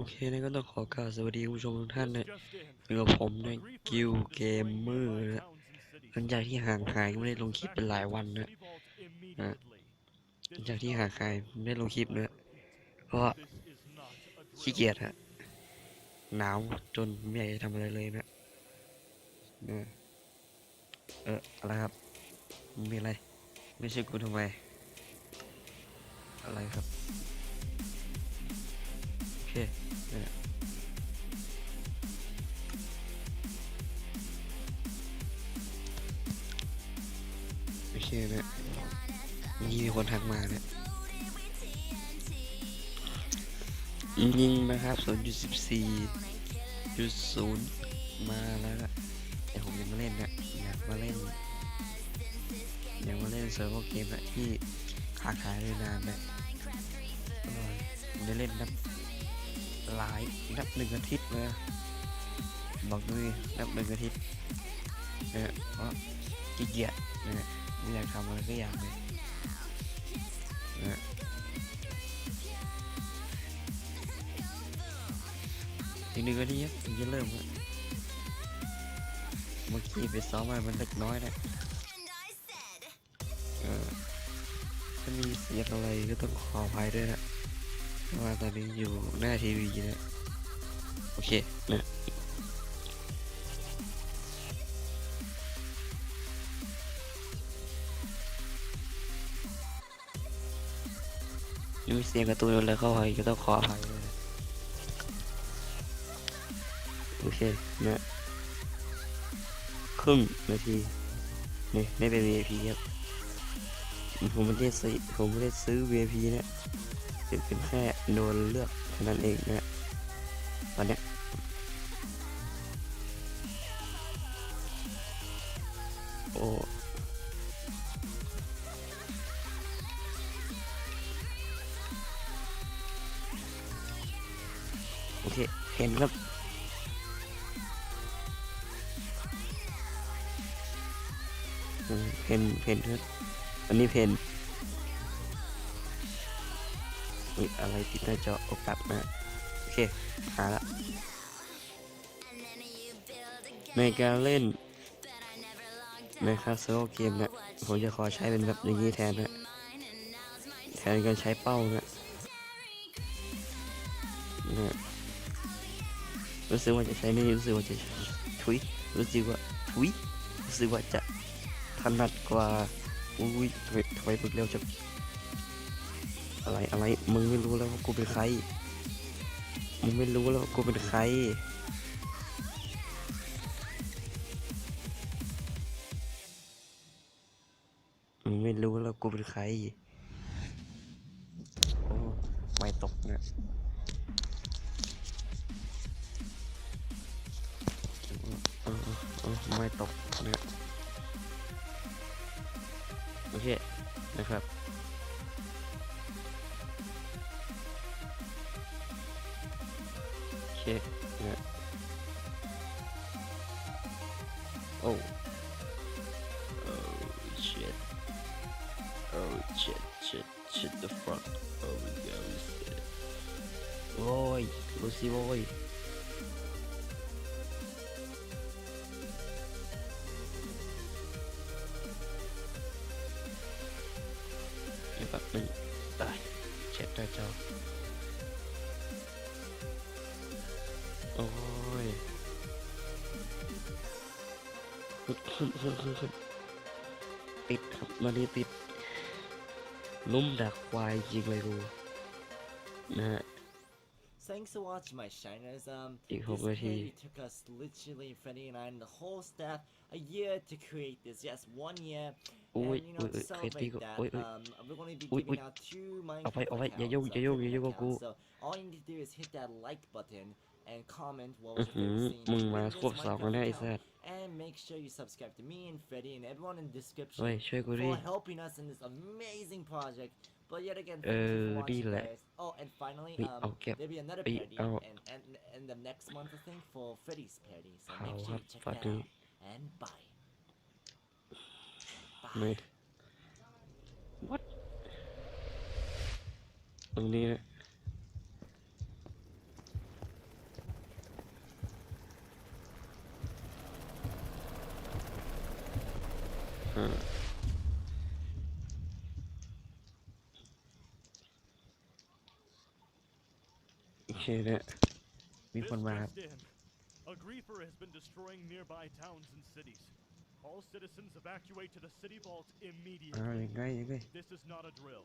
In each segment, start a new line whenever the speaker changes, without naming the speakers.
โอเคนะก็ต้องขอกล่าวสวัสดีคุณผู้ชมทุกท่านนะอยู่กับผมในกิวเกมเมอร์นะหลังจากที่ห่างหายไม่ได้ลงคลิปเป็นหลายวันนะนะหลังจากที่ห่างหายไม่ได้ลงคลิปนะเพราะว่าขี้เกียจฮะหนาวจนไม่อยากจะทำอะไรเลยนะนะเอออะไรครับมีอะไร ไม่ใช่กูทำไม อะไรครับโอ เนั่นแหละโอเคนะเมื่อกี้มีคนทักมาเนะยิงนะครับ0.14จุดศูนย์มาแล้วนะแต่ผมยังมาเล่นนะอยากมาเล่นอยากมาเล่นเซิร์ฟเวอร์เกมนะที่ค้าขายเลยนานนะก็ผมได้เล่นนับ หลายนับหนึ่งอาทิตย์เลยนะบอกด้วยนับหนึ่งอาทิตย์นะเพราะขี้เกียจนะไม่อยากทำอะไรสักอยางเลยนะอีกหนึ่งอาทิตย์ครับถึงจะเริ่มอะเมื่อกี้ไปซ้อมมามันเล็กน้อยนะเออถ้ามีเสียงอะไรก็ต้องขออภัยด้วยนะ ว่าตอนนี้อยู่หน้าทีวีนะ โอเคนะมีเสียงกร์ตูนอะไรเข้าไปก็ต้องขออภัยโอเคนะครึ่งนาทีนี่ไม่เป็น VIP ครับผมไม่ได้ซื้อผมไม่ได้ซื้อ VIP นะ เป็นแค่โดนเลือกแค่นั้นเองนะตอนเนี้ยโอ้โอเค เห็นครับเพนเพนครับอันนี้เพน อุ๊ยอะไรติดหน้าจอโอกลับนะโอเคหาละในการเล่นในคาสโลเกมนี่ยผมจะขอใช้เป็นแบบอย่างนี้แทนนะแทนการใช้เป้านะนะรู้สึกว่าจะใช้นี่รู้สึกว่าจะทุยรู้สึกว่าทุยรู้สึกว่าจะถนัดกว่าอุ้ยทำไมทำไมฝึกเร็วจัง อะไรอะไรมึงไม่รู้แล้วว่ากูเป็นใครมึงไม่รู้แล้วว่ากูเป็นใครมึงไม่รู้แล้วกูเป็นใครโอ้ไม่ตกเนี่ยเออเออเออไม่ตกเนี่ยโอเคนะครับ โอเคเนี่ยโอ้ oh shit Oh shit, shit, shit the fuck. Oh my god, shit. โอ้ยลูซี่โว้ยเโอ้ยขึ้นขึ้นขึ้นขึ้นขึ้นติดครับมานี่ติดลุ่มดักควายจริงเลยกูนะฮะ
Thanks for watching my shiners. Um,
Ik
this
hoop dat hij-
parody took us literally Freddie and I and the whole staff a year to create this. Yes, one year.
Ui,
and you know
ui,
to
ui,
celebrate
creativo.
that,
Ui, ui.
um, we're going to be
Ui,
giving
ui.
out two
Alright,
Minecraft
alright,
accounts,
ya yo,
uh,
ya yo,
Freddie
ya yo,
accounts.
go.
So all you need to do is hit that like button and comment what was
อื้อ
your
หือ
favorite scene
มึง
in
มา
this
ครบสองแล้ว
Minecraft
เนี่ยไอ้
account.
สัส
And make sure you subscribe to me and Freddie and everyone in the description
เฮ้ย ช่วยกูดิ
for helping us in this amazing project. But yet again,
Uh,
thank you for watching,
relax.
guys. Oh, and finally,
Wait,
um,
I'll get-
there'll be another
wait,
parody
I'll-
and, and, and the next month, I think, for Freddy's parody. So
How
make sure you
hot
check that
fucking-
out. And bye.
ไม่
Bye.
what ตรงนี้นะ โอเคเนี่ยมีคนมาครับ
This just in. A griefer has been destroying nearby towns and cities. All citizens evacuate to the city vault
อ้าว
immediately.
ยังไงยังไง
This is not a drill.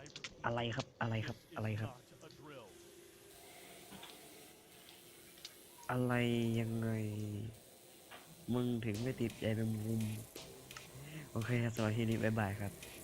I repeat,
อะไรครับอะไรครับ
this is
อะไรครับ
not a drill.
อะไรยังไง มึงถึงไม่ติดใจเป็นมุม โอเคครับสวัสดีนี้บ๊ายบายครับ